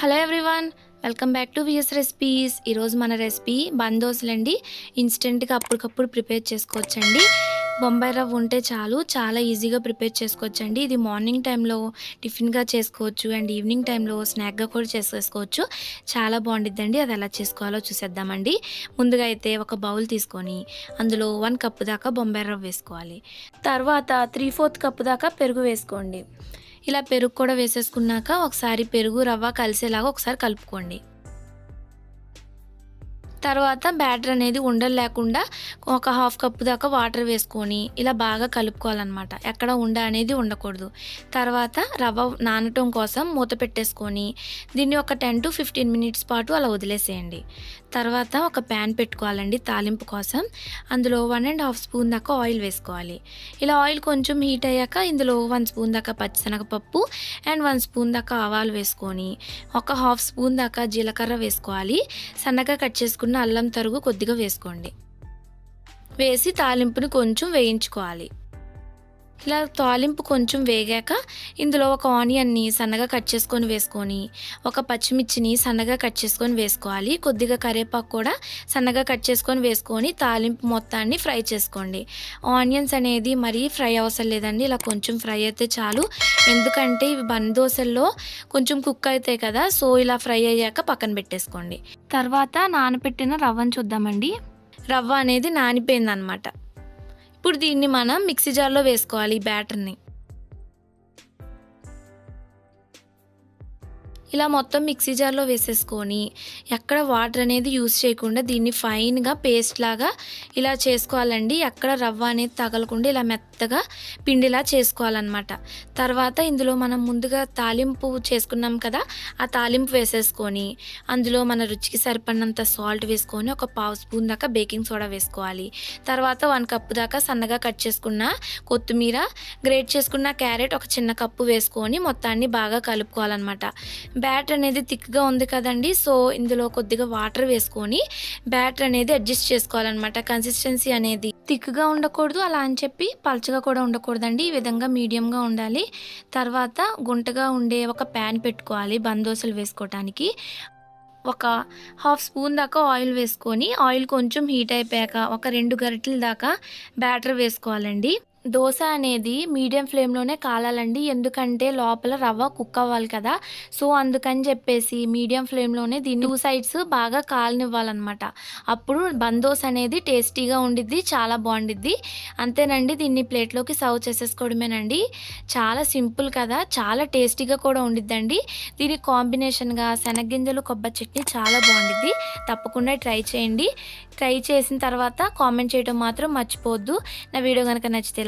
Hello everyone welcome back to VS recipes. ఈరోజు మన recipe బందోసులండి. ఇన్స్టెంట్గా అప్పటికప్పుడు ప్రిపేర్ చేసుకోవచ్చండి. బొంబాయి రవ్వ ఉంటే చాలు చాలా ఈజీగా ప్రిపేర్ చేసుకోవచ్చండి. ఇది మార్నింగ్ టైంలో టిఫిన్గా చేసుకోవచ్చు అండ్ ఈవినింగ్ టైంలో స్నాక్గా కూడా చేసేసుకోవచ్చు చాలా బాగుండిద్దండి. అది ఎలా చేసుకోవాలో చూసేద్దామండి. ముందుగా అయితే ఒక బౌల్ తీసుకొని అందులో వన్ కప్పు దాకా బొంబాయి రవ్వ వేసుకోవాలి. తర్వాత త్రీ ఫోర్త్ కప్పు దాకా పెరుగు వేసుకోండి. ఇలా పెరుగు కూడా వేసేసుకున్నాక ఒకసారి పెరుగు రవ్వ కలిసేలాగా ఒకసారి కలుపుకోండి. తర్వాత బ్యాటర్ అనేది ఉండలు లేకుండా ఒక హాఫ్ కప్పు దాకా వాటర్ వేసుకొని ఇలా బాగా కలుపుకోవాలన్నమాట. ఎక్కడ ఉండ అనేది ఉండకూడదు. తర్వాత రవ్వ నానటం కోసం మూత పెట్టేసుకొని దీన్ని ఒక టెన్ టు ఫిఫ్టీన్ మినిట్స్ పాటు అలా వదిలేసేయండి. తర్వాత ఒక ప్యాన్ పెట్టుకోవాలండి తాలింపు కోసం. అందులో వన్ అండ్ హాఫ్ స్పూన్ దాకా ఆయిల్ వేసుకోవాలి. ఇలా ఆయిల్ కొంచెం హీట్ అయ్యాక ఇందులో వన్ స్పూన్ దాకా పచ్చిశనగపప్పు అండ్ వన్ స్పూన్ దాకా ఆవాలు వేసుకొని ఒక హాఫ్ స్పూన్ దాకా జీలకర్ర వేసుకోవాలి. సన్నగా కట్ చేసుకున్న అల్లం తరుగు కొద్దిగా వేసుకోండి. వేసి తాలింపుని కొంచెం వేయించుకోవాలి. ఇలా తాలింపు కొంచెం వేగాక ఇందులో ఒక ఆనియన్ని సన్నగా కట్ చేసుకొని వేసుకొని ఒక పచ్చిమిర్చిని సన్నగా కట్ చేసుకొని వేసుకోవాలి. కొద్దిగా కరివేపాకు కూడా సన్నగా కట్ చేసుకొని వేసుకొని తాలింపు మొత్తాన్ని ఫ్రై చేసుకోండి. ఆనియన్స్ అనేది మరీ ఫ్రై అవసరం లేదండి. ఇలా కొంచెం ఫ్రై అయితే చాలు. ఎందుకంటే ఇవి బందోసల్లో కొంచెం కుక్ అవుతాయి కదా సో ఇలా ఫ్రై అయ్యాక పక్కన పెట్టేసుకోండి. తర్వాత నానబెట్టిన రవ్వను చూద్దామండి. రవ్వ అనేది నానిపోయింది అనమాట ఇప్పుడు దీన్ని మనం మిక్సీ జార్లో వేసుకోవాలి ఈ బ్యాటర్ని. ఇలా మొత్తం మిక్సీ జార్లో వేసేసుకొని ఎక్కడ వాటర్ అనేది యూస్ చేయకుండా దీన్ని ఫైన్గా పేస్ట్ లాగా ఇలా చేసుకోవాలండి. ఎక్కడ రవ్వ అనేది తగలకుండా ఇలా మెత్తగా పిండిలా చేసుకోవాలన్నమాట. తర్వాత ఇందులో మనం ముందుగా తాలింపు చేసుకున్నాం కదా ఆ తాలింపు వేసేసుకొని అందులో మన రుచికి సరిపడినంత సాల్ట్ వేసుకొని ఒక పావు స్పూన్ దాకా బేకింగ్ సోడా వేసుకోవాలి. తర్వాత వన్ కప్పు దాకా సన్నగా కట్ చేసుకున్న కొత్తిమీర గ్రేట్ చేసుకున్న క్యారెట్ ఒక చిన్న కప్పు వేసుకొని మొత్తాన్ని బాగా కలుపుకోవాలన్నమాట. బ్యాటర్ అనేది థిక్గా ఉంది కదండి. సో ఇందులో కొద్దిగా వాటర్ వేసుకొని బ్యాటర్ అనేది అడ్జస్ట్ చేసుకోవాలన్నమాట. కన్సిస్టెన్సీ అనేది థిక్గా ఉండకూడదు. అలా అని చెప్పి పల్చగా కూడా ఉండకూడదండి. ఈ విధంగా మీడియంగా ఉండాలి. తర్వాత గుంటగా ఉండే ఒక ప్యాన్ పెట్టుకోవాలి బందోసలు వేసుకోవటానికి ఒక హాఫ్ స్పూన్ దాకా ఆయిల్ వేసుకొని ఆయిల్ కొంచెం హీట్ అయిపోయాక ఒక రెండు గరిటెల దాకా బ్యాటర్ వేసుకోవాలండి. దోశ అనేది మీడియం ఫ్లేమ్లోనే కాలాలండి. ఎందుకంటే లోపల రవ్వ కుక్ అవ్వాలి కదా. సో అందుకని చెప్పేసి మీడియం ఫ్లేమ్లోనే దీన్ని టూ సైడ్స్ బాగా కాలనివ్వాలన్నమాట. అప్పుడు బందోస్ అనేది టేస్టీగా ఉండిద్ది చాలా బాగుండిద్ది. అంతేనండి దీన్ని ప్లేట్లోకి సర్వ్ చేసేసుకోవడమేనండి. చాలా సింపుల్ కదా చాలా టేస్టీగా కూడా ఉండిద్దండి. దీని కాంబినేషన్గా శనగ్గింజలు కొబ్బరి చట్నీ చాలా బాగుండిద్ది. తప్పకుండా ట్రై చేయండి. ట్రై చేసిన తర్వాత కామెంట్ చేయడం మాత్రం మర్చిపోవద్దు. నా వీడియో కనుక నచ్చితే